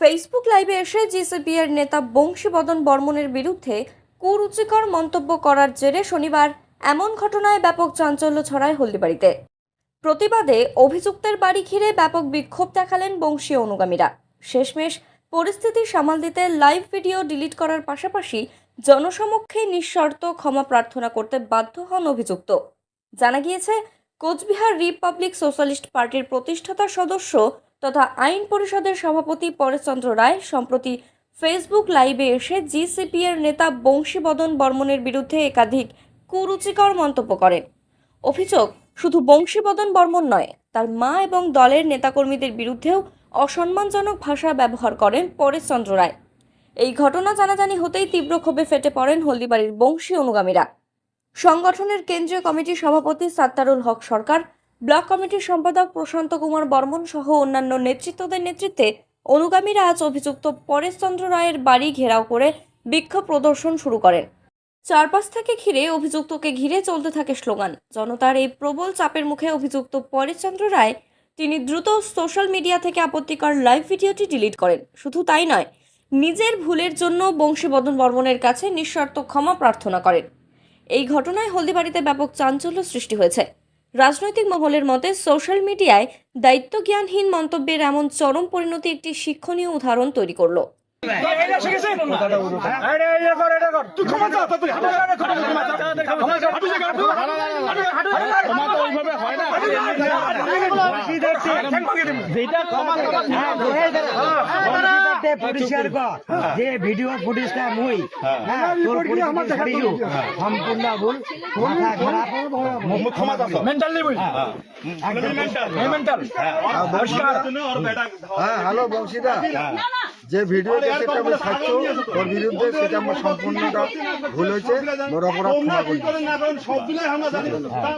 Facebook লাইভে এসে জিসিপিএর নেতা বংশীবদন বর্মনের বিরুদ্ধে কুরুচিকর মন্তব্য করার জেরে শনিবার এমন ঘটনায় ব্যাপক চাঞ্চল্য ছড়ায় হলদিবাড়িতে। প্রতিবাদে অভিযুক্তের বাড়ি ঘিরে ব্যাপক বিক্ষোভ দেখালেন বংশীয় অনুগামীরা। শেষমেশ পরিস্থিতি সামাল দিতে লাইভ ভিডিও ডিলিট করার পাশাপাশি জনসমক্ষে নিঃশর্ত ক্ষমা প্রার্থনা করতে বাধ্য হন অভিযুক্ত। জানা গিয়েছে, কোচবিহার রিপাবলিক সোশ্যালিস্ট পার্টির প্রতিষ্ঠাতা সদস্য তথা আইন পরিষদের সভাপতি পরেশচন্দ্র রায় সম্প্রতি ফেসবুক লাইভে এসে জিসিপি এর নেতা বংশীবদন বর্মনের বিরুদ্ধে একাধিক কুরুচিকর মন্তব্য করেন। অভিযোগ, শুধু বংশীবদন বর্মন নয়, তার মা এবং দলের নেতাকর্মীদের বিরুদ্ধেও অসম্মানজনক ভাষা ব্যবহার করেন পরেশচন্দ্র রায়। এই ঘটনা জানাজানি হতেই তীব্র ক্ষোভে ফেটে পড়েন হলদিবাড়ির বংশী অনুগামীরা। সংগঠনের কেন্দ্রীয় কমিটির সভাপতি সাত্তারুল হক সরকার ব্লক কমিটির সম্পাদক প্রশান্ত কুমার বর্মন সহ অন্যান্য নেতৃত্বদের নেতৃত্বে অনুগামীরা আজ অভিযুক্ত পরেশচন্দ্র রায়ের বাড়ি ঘেরাও করে বিক্ষোভ প্রদর্শন শুরু করেন। চারপাশ থেকে ঘিরে অভিযুক্তকে ঘিরে চলতে থাকে স্লোগান। জনতার এই প্রবল চাপের মুখে অভিযুক্ত পরেশচন্দ্র রায় তিনি দ্রুত সোশ্যাল মিডিয়া থেকে আপত্তিকর লাইভ ভিডিওটি ডিলিট করেন। শুধু তাই নয়, নিজের ভুলের জন্য বংশীবদন বর্মনের কাছে নিঃশর্ত ক্ষমা প্রার্থনা করেন। এই ঘটনায় হলদিবাড়িতে ব্যাপক চাঞ্চল্য সৃষ্টি হয়েছে। রাজনৈতিক মহলের মতে সোশ্যাল মিডিয়ায় দায়িত্বজ্ঞানহীন মন্তব্যের এমন চরম পরিণতি একটি শিক্ষণীয় উদাহরণ তৈরি করল। হয় না ক্ষমা পরিষ্কার কর যে ভিডিও ফুটেজটা মুই হ্যাঁ। তোর পরিস্থিতি ছাড়িও। সম্পূর্ণ ভুল। মাথা খারাপ। ক্ষমা চাচ্ছ মেন্টালি বই মেন্টাল পরিষ্কার হ্যাঁ। হ্যালো বংশীদা। যে ভিডিও দেখে আমি থাকছো ওর বিরুদ্ধে সেটা আমার সম্পূর্ণটা ভুল হয়েছে। বড় অপরাধ ক্ষমা করছি